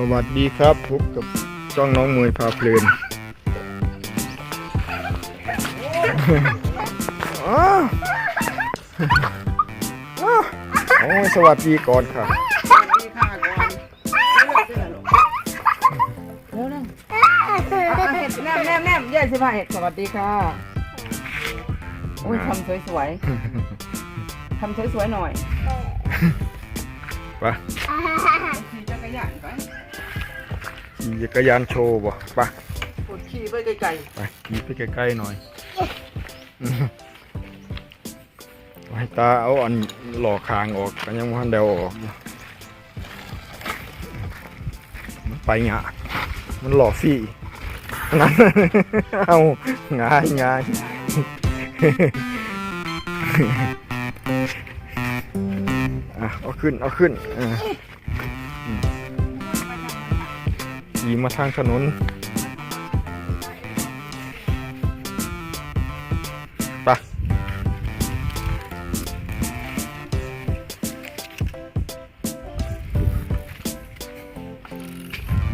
สวัสดีครับพบกับจ้องน้องมวยพาเพลินอ้าวอ้าวโอ้ยสวัสดีก่อนค่ะสวัสดีค่ะก่อนเร็วๆเร็วๆเอาเอาเห็ดแนมแนมแนมเย้สิพาเห็ดสวัสดีค่ะโอ้ยทำสวยๆทำสวยๆหน่อยไปขี่จักรยานไป ขี่จักรยานโชว์บ่ไปกดขี่ไปไกลไปขี่ไปใกล้ๆหน่อยไว้ตาเอาอันหล่อคางออกกันยังพันเดวออกอยู่มันไปหงากมันหล่อฟี่นั่นเอางายงายอะเอาขึ้น เอาขึ้นอะ ขี่มาทางถนนไป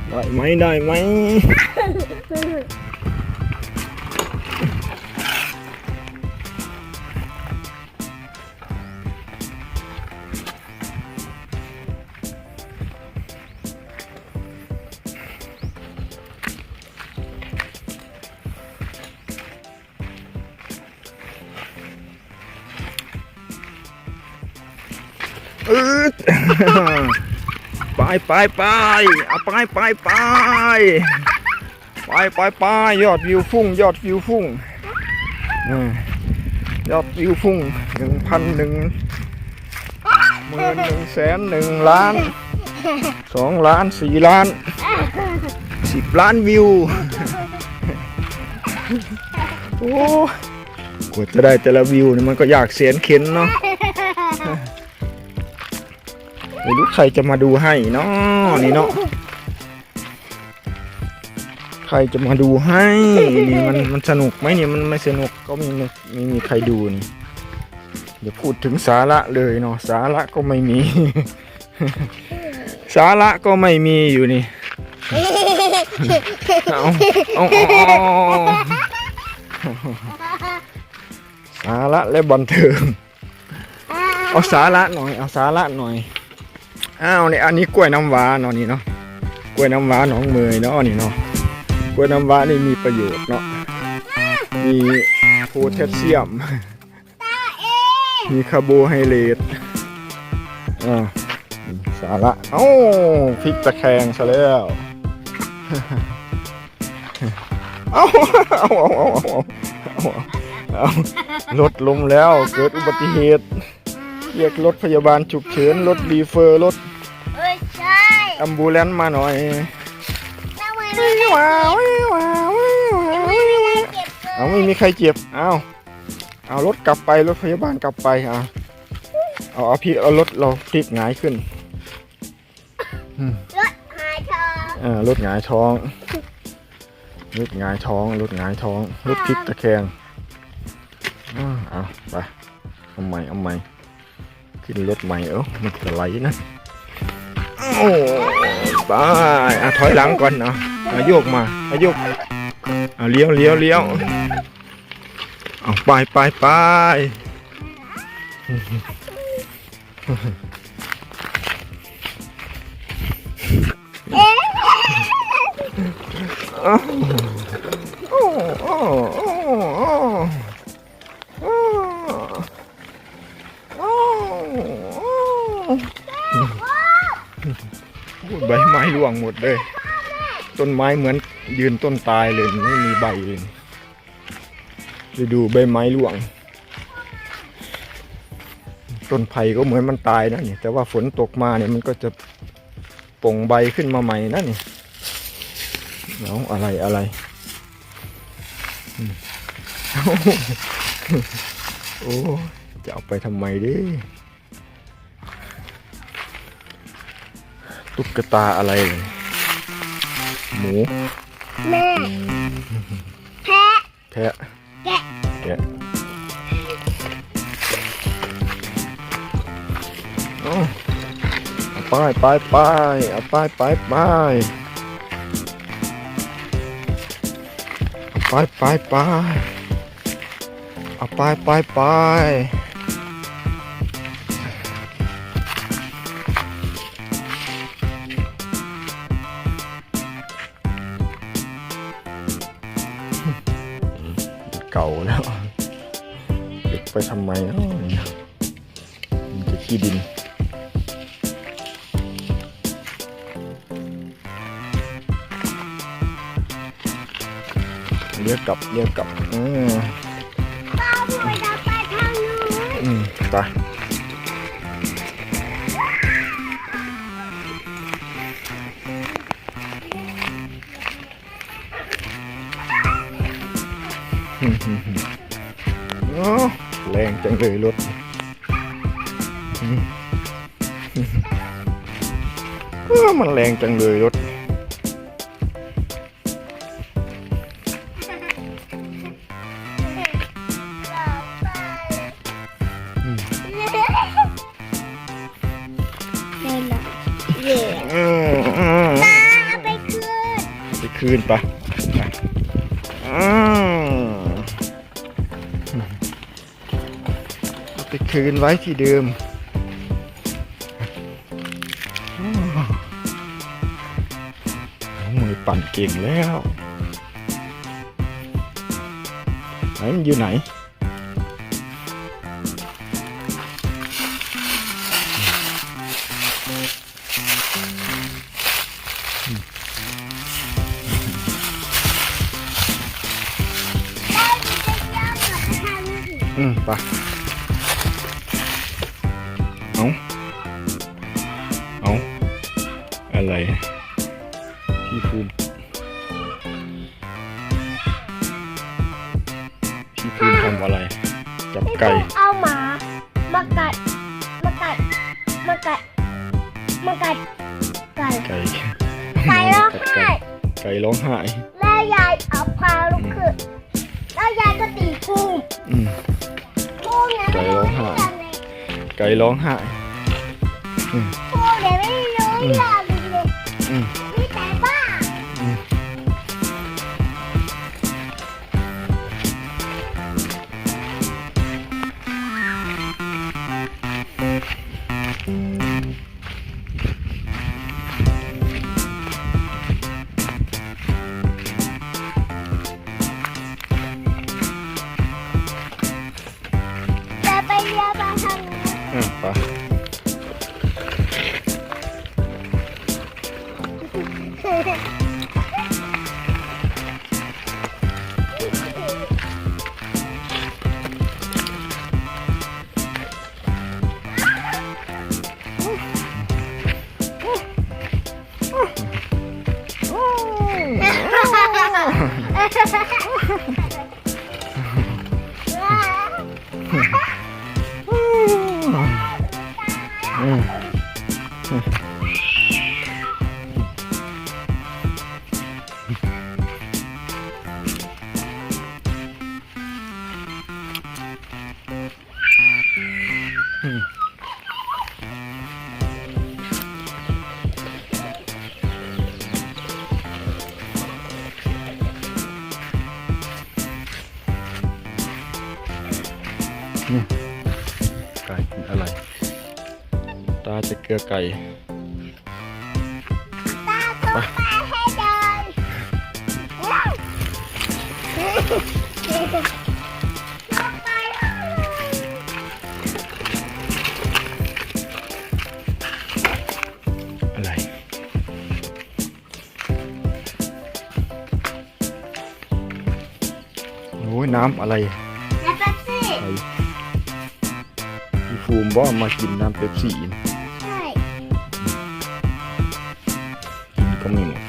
ได้ไหมได้ไหม ไปไปไปเอาไปไปไปไปไปไปยอดวิวฟุ้งยอดวิวฟุ้งยอดวิวฟุ้งหนึ่งพันหนึ่งหมื่นหนึ่งแสนหนึ่งล้านสองล้านสี่ล้านสิบล้านวิวโอ้กว่าจะได้แต่ละวิวนี่มันก็อยากเสียนเข็นเนาะ ไม่รู้ใครจะมาดูให้เนาะนี่เนาะใครจะมาดูให้นี่มันมันสนุกไหมเนี่ยมันไม่สนุกก็ไม่ไม่ไม่มีใครดูนี่เดี๋ยวพูดถึงสาระเลยเนาะสาระก็ไม่มี สาระก็ไม่มีอยู่นี่เอาเอาเอาสาระและบันเทิงเอาสาระหน่อยเอาสาระหน่อย อ้าวนี่อันนี้กล้วยน้ำว้าเนาะนี่เนาะกล้วยน้ำว้าหนองเมยเนาะนี่เนาะกล้วยน้ำว้านี่มีประโยชน์เนาะมีโพแทสเซียม มีคาร์โบไฮเดรตอ่าสาระเอ้าพริกตะแคงซะแล้วเอาเอาเอาเอาเอาเอาเอารถล้มแล้วเกิดอุบัติเหตุ เรียกรถพยาบาลฉุกเฉินรถรีเฟอร์รถเอ้ยใช่อัมบูเลนมาหน่อยแล้วมันไม่ได้ว้าวว้าวว้าวไม่ได้เก็บเกินเอาไม่มีใครเจ็บเอาเอารถกลับไปรถพยาบาลกลับไปเอาเอาเอาพี่เอารถเราพลิกหงายขึ้นรถหายทองอ่ารถหงายท้องรถหงายท้องรถหงายท้องรถพลิกตะแคงอ่าเอาไปเอาใหม่เอาใหม่ ขึ้นรถใหม่เอ้ามันจะไหลนะโอ้ไปอะถอยหลังก่อนเนาะเอาโยกมาเอาโยกเอาเลี้ยวเลี้ยวเลี้ยวเอาไปไปไปโอ้โวงหมดเลย ต้นไม้เหมือนยืนต้นตายเลยไม่มีใบเลยไปดูใบไม้ร่วง ต้นไผ่ก็เหมือนมันตายนะนี่แต่ว่าฝนตกมาเนี่ยมันก็จะป่งใบขึ้นมาใหม่นะนี่เอาอะไรอะไรโอ้จะเอาไปทำไมดิ ตุ๊กตาอะไรเนี่ยหมู แม่ แพะ แพะ แกะ แกะเอาเอาไปไปไปไปเอาไปไปไปเอาไปไปไปเอาไปไปไป เก่าแล้วเด็กไปทำไมเนาะเนี่ยมันจะขี้ดินเรียกกลับเรียกกลับอืมป้าพูดจะไปทางนู้นอืมไป แรงจังเลยรถมันแรงจังเลยรถไปคืนไป คืนไว้ที่เดิมมมือปั่นเก่งแล้วไหนมันอยู่ไหน อะไรพี่ภูมิพี่ภูมิทำอะไร จับไก่ เอาหมา มากัด มากัด มากัด มากัด ไก่ ไก่ ไก่ร้องไห้ ไก่ร้องไห้แล้วยายเอาพาลุกขึ้นแล้วยายก็ตีพุงอืมพุงเนี่ยไก่ไม่ร้รู้องไห้เรื่องเลยไก่ร้องไห้พุงเนี่ยไม่รู้เรื่อง ¡Ja, ja, ja! ตาจะเกลือไก่ตาตัวไปให้เดินว้าวลงไปเลยอะไร โอ้ยน้ำอะไรและเป๊ปซี่ ไอ้พี่ฟูมบอกมากินน้ำเป๊ปซี่ใช่กิ ก็ไม่หมด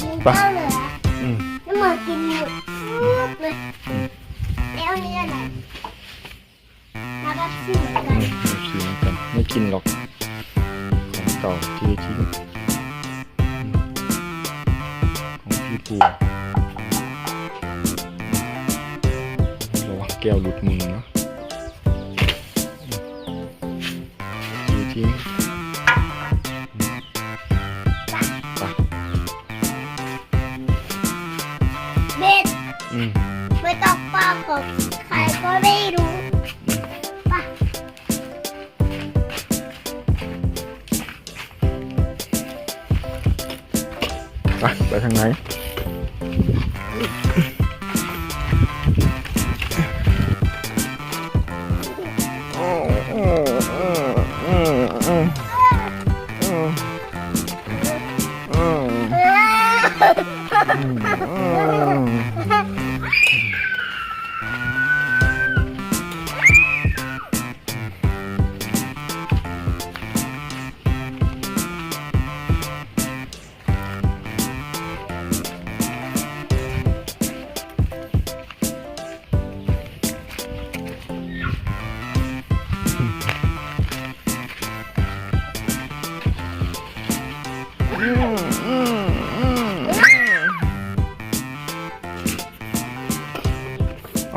กินไปข้าวเหลืออืมแล้วมากินหมดปุ๊บเลยแล้วนี่อะไรแล้วเป๊ปซี่เหมือนกัอืนมเป๊ปซี่เหมือนกันไม่กินหรอกของเก่าที่ทิ้งอืมของพี่ฟูมระวังแก้วหลุดมือนะ Mm-hmm.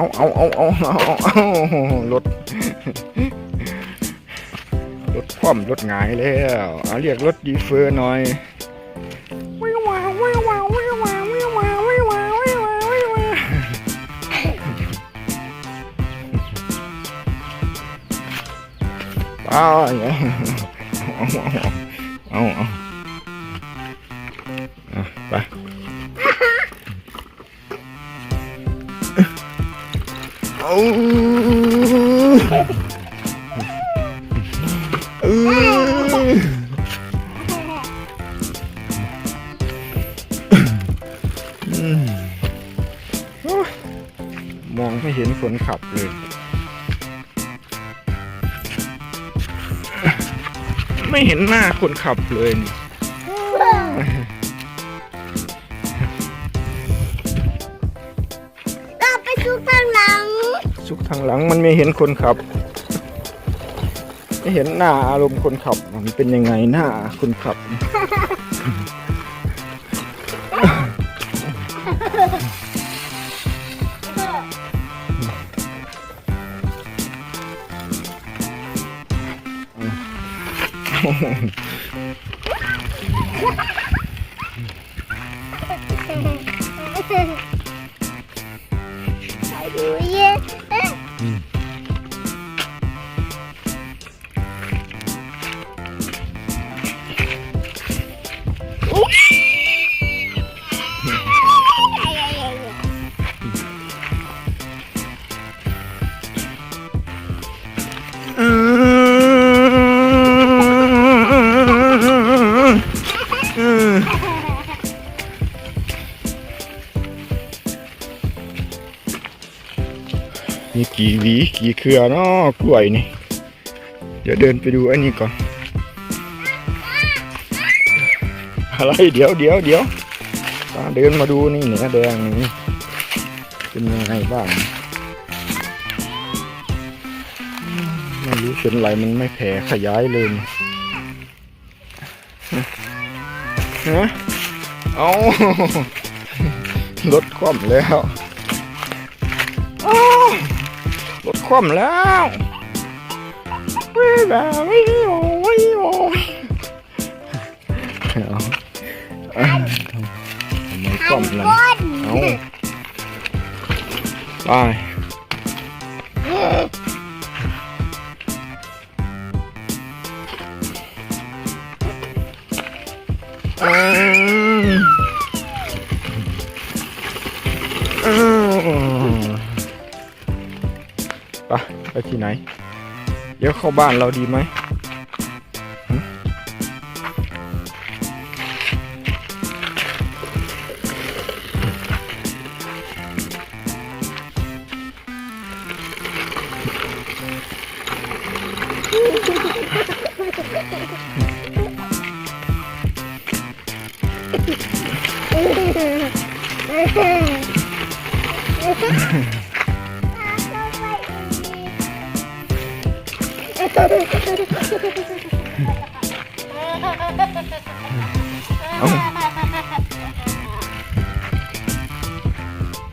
เอาเอาเอาเอาเอาเอารถรถคว่ำรถหงายแล้วเอาเรียกรถดีเฟอร์หน่อยวิวว้าววิวว้าววิวว้าววิวว้าววิวว้าววิวว้าววิวว้าวป้าวเนี่ย มโอ้ยมองไม่เห็นคนขับเลยไม่เห็นหน้าคนขับเลยนี่เราไปซุกทางหลังสุกทางหลังมันไม่เห็นคนขับไม่ เห็นหน้าอารมณ์คนขับ มันเป็นยังไงหน้าคนขับไกี่หวีกี่เครือเนาะกล้วยนี่ เดี๋ยวเดินไปดูอันนี้ก่อน อะไรเดี๋ยวเดี๋ยวเดี๋ยวตาเดินมาดูนี่เนื้อแดงนี่เป็นยังไงบ้างไม่รู้เป็นไรมันไม่แผ่ขยายเลยนี่ฮะเอารถคว่ำแล้วอ คว่ำแล้ววิวาวิโอวิโอเอาเอาทำไมคว่ำล่ะเอาไป ไปที่ไหนเดี๋ยวเข้าบ้านเราดีไหม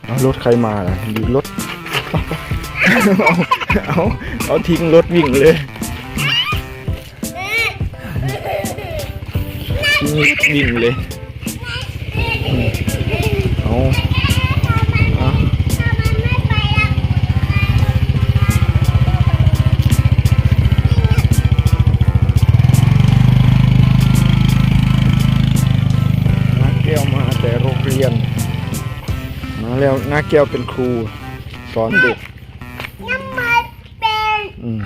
เอารถใครมาล่ะดูรถ เอาเอาเอาทิ้งรถวิ่งเลยทิ้งรถวิ่งเลย เอาเอา หน้าแก้วเป็นครู สอนเด็กน้ำมันเป็นอืม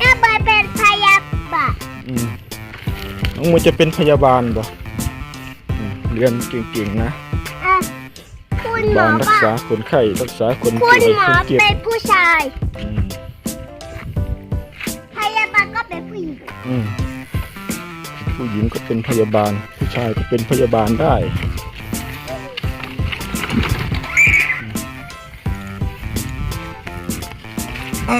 น้ำมันเป็นพยาบาลอืมน้องมวยจะเป็นพยาบาลบ่อืมเรียนเก่งๆนะอะคุณหมบาอลรักป่ะษาคนไข้รักษาคนคุป่วยณหมอคนเจ็บเป็นผู้ชายอืมพยาบาลก็เป็นผู้หญิงอืมผู้หญิงก็เป็นพยาบาล ผู้ชายก็เป็นพยาบาลได้ โอ้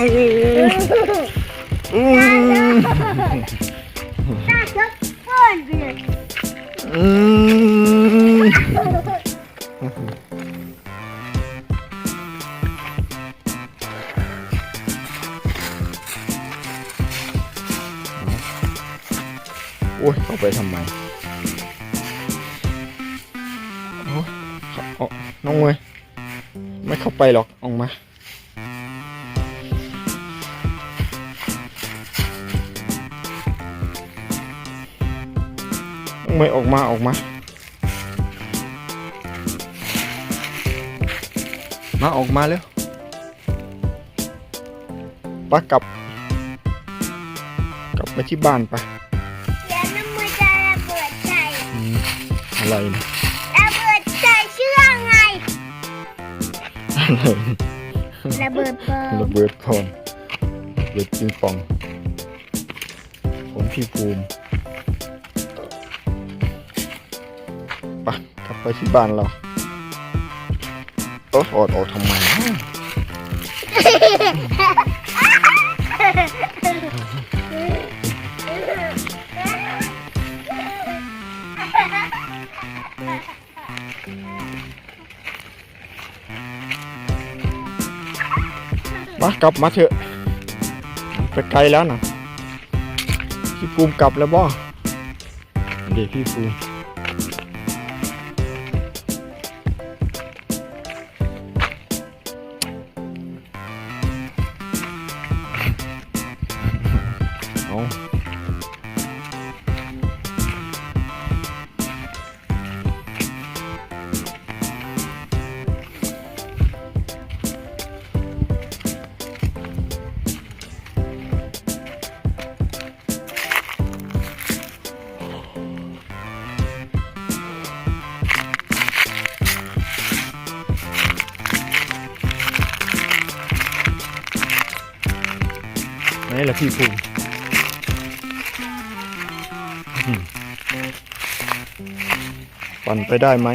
ยเข้าไปทำไมโอ้ยเขาเอาน้องเว้ยไม่เข้าไปหรอกออกมา น้องเว้ยออกมาออกมา มาออกมาเร็วปะกลับ กลับไปที่บ้านไปะเดี๋ยวน้ำมันจะระเบิดใส่อืมอะไรนะระเบิดใส่เชื่อไงระเบิดเปิระเบิดพรระเบิดปิงปองของพี่ภูมิ ไปกลับไปที่บ้านเราโอ้ออดออกทำไมมากลับมาเถอะไปไกลแล้วนะพี่ภูมิกลับแล้วบ่เด็กพี่ภูมิ ไหนล่ะพี่ภูมิปั่นไปได้ไหม